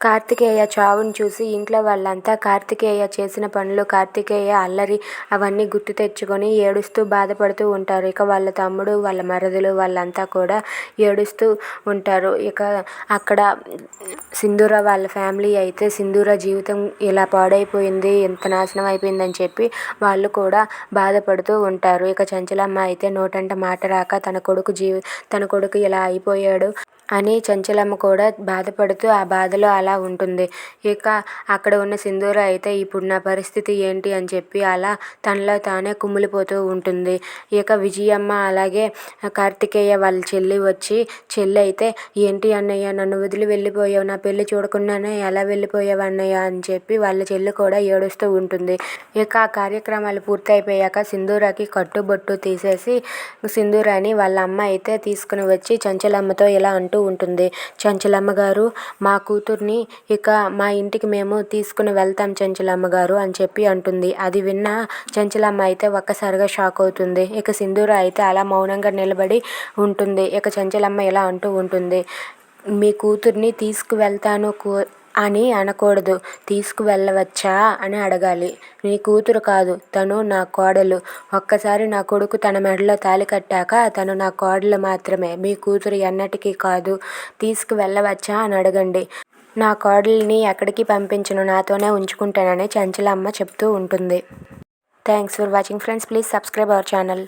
కార్తికేయ చావుని చూసి ఇంట్లో వాళ్ళంతా కార్తికేయ చేసిన పనులు కార్తికేయ అల్లరి అవన్నీ గుర్తు తెచ్చుకొని ఏడుస్తూ బాధపడుతూ ఉంటారు. ఇక వాళ్ళ తమ్ముడు వాళ్ళ మరదలు వాళ్ళంతా కూడా ఏడుస్తూ ఉంటారు. ఇక అక్కడ సింధూర వాళ్ళ ఫ్యామిలీ అయితే సింధూర జీవితం ఇలా పాడైపోయింది ఎంత నాశనం అయిపోయిందని చెప్పి వాళ్ళు కూడా బాధపడుతూ ఉంటారు. ఇక చంచలమ్మ అయితే నోటంట మాట రాక తన కొడుకు జీవి తన కొడుకు ఇలా అయిపోయాడు. అని చంచలమ్మ కూడా బాధపడుతూ ఆ బాధలో అలా ఉంటుంది. ఇక అక్కడ ఉన్న సింధూర అయితే ఇప్పుడు నా పరిస్థితి ఏంటి అని చెప్పి అలా తనలో తానే కుమిలిపోతూ ఉంటుంది. ఇక విజయమ్మ అలాగే కార్తికేయ వాళ్ళ చెల్లి వచ్చి చెల్లి అయితే ఏంటి అన్నయ్య? నన్ను వదిలి వెళ్ళిపోయావు. నా పెళ్ళి చూడకుండానే ఎలా వెళ్ళిపోయావు అన్నయ్య? అని చెప్పి వాళ్ళ చెల్లి కూడా ఏడుస్తూ ఉంటుంది. ఇక ఆ కార్యక్రమాలు పూర్తయిపోయాక సింధూరాకి కట్టుబొట్టు తీసేసి సింధూరాని వాళ్ళ అమ్మ అయితే తీసుకుని వచ్చి చంచలమ్మతో ఇలా అంటూ ఉంటుంది. చంచలమ్మ గారు మా కూతుర్ని ఇక మా ఇంటికి మేము తీసుకుని వెళ్తాం చంచలమ్మ గారు అని చెప్పి అంటుంది. అది విన్న చంచలమ్మ అయితే ఒక్కసారిగా షాక్ అవుతుంది. ఇక సింధూర అయితే అలా మౌనంగా నిలబడి ఉంటుంది. ఇక చంచలమ్మ ఇలా అంటూ ఉంటుంది. మీ కూతుర్ని తీసుకువెళ్తాను కూ అని అనకూడదు. తీసుకువెళ్ళవచ్చా? అని అడగాలి. నీ కూతురు కాదు. తను నా కోడలు. ఒక్కసారి నా కొడుకు తన మెడలో తాళి కట్టాక తను నా కోడలు మాత్రమే. మీ కూతురు ఎన్నటికీ కాదు. తీసుకువెళ్ళవచ్చా? అని అడగండి. నా కోడల్ని ఎక్కడికి పంపించను? నాతోనే ఉంచుకుంటానని చంచలమ్మ చెప్తూ ఉంటుంది. Thanks for watching friends. Please subscribe our channel.